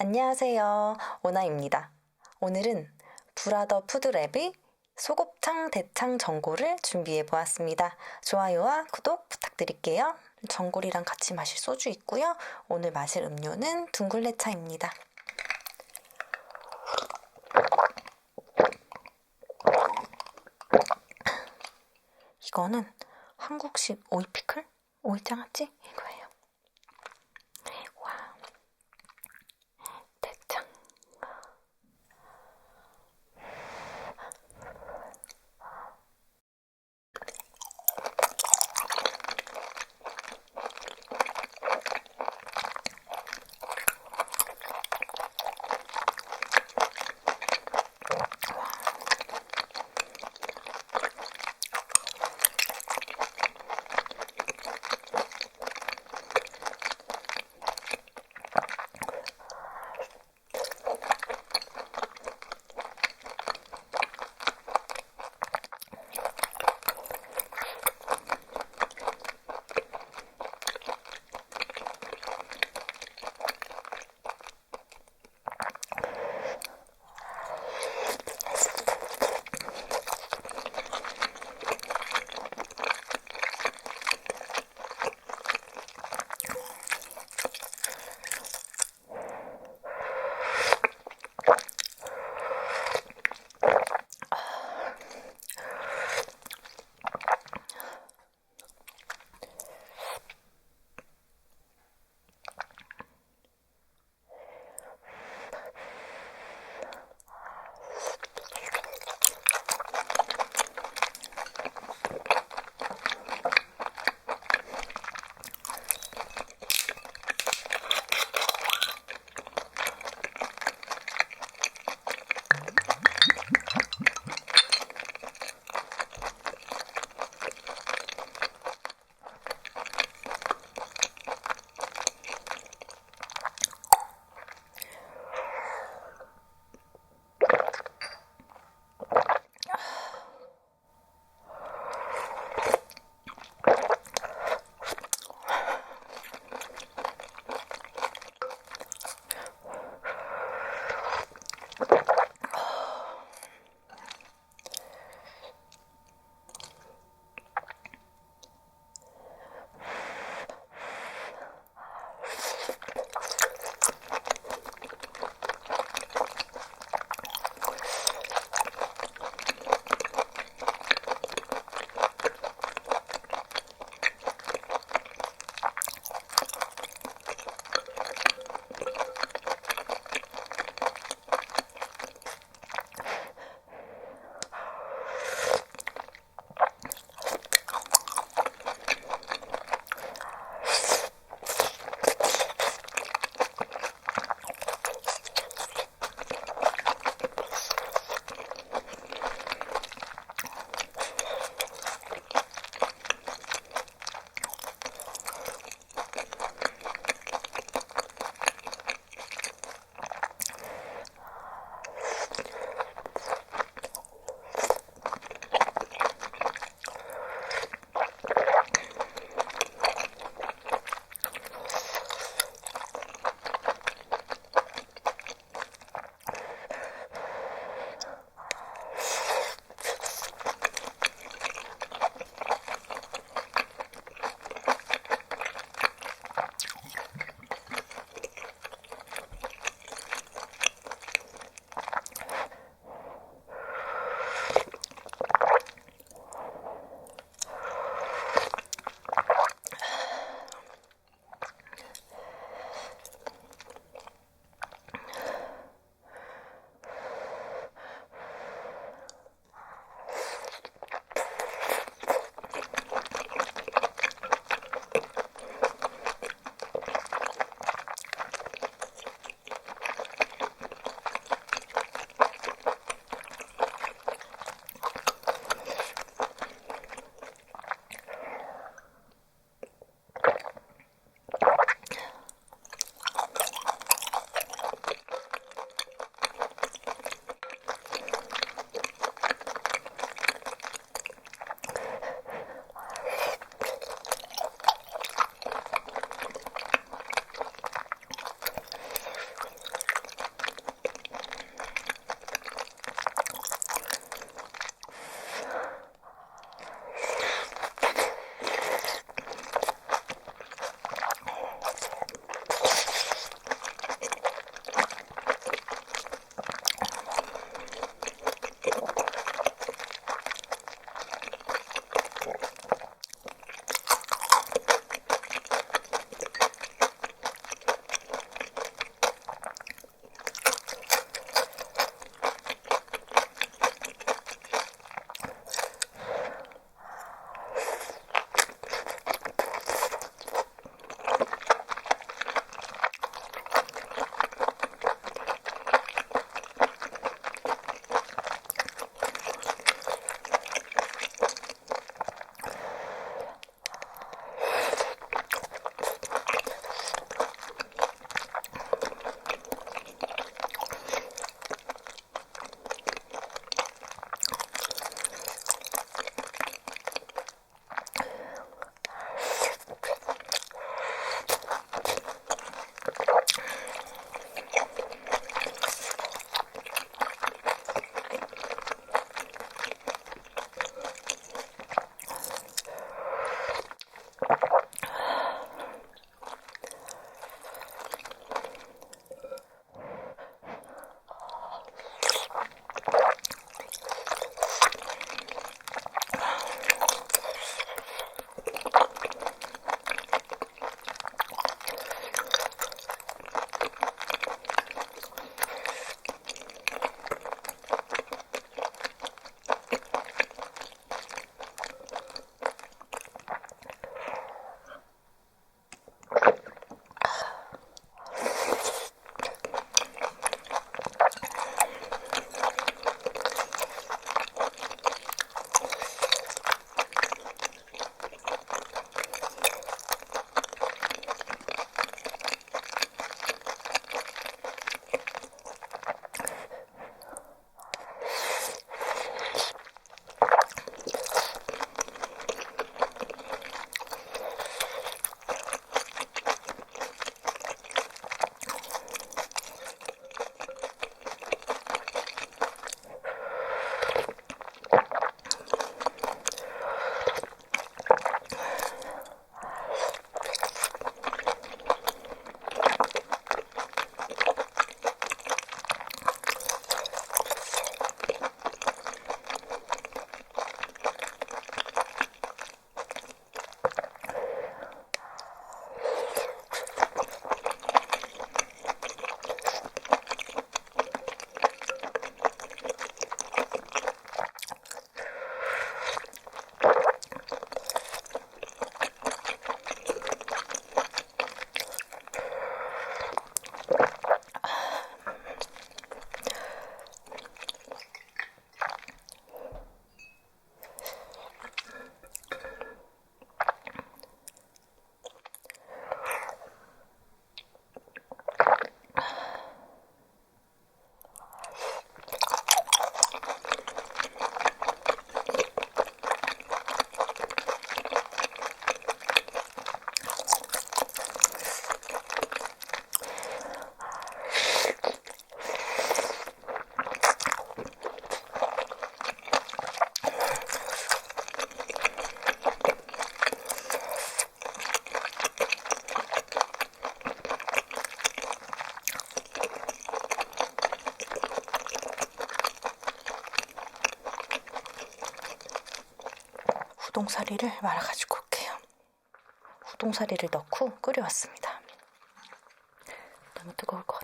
안녕하세요. 오나입니다. 오늘은 브라더 푸드랩의 소곱창 대창 전골을 준비해 보았습니다. 좋아요와 구독 부탁드릴게요. 전골이랑 같이 마실 소주 있고요. 오늘 마실 음료는 둥글레차입니다. 이거는 한국식 오이 피클? 오이 장아찌? 이거예 우동사리를 말아가지고 올게요. 우동사리를 넣고 끓여왔습니다. 너무 뜨거울 것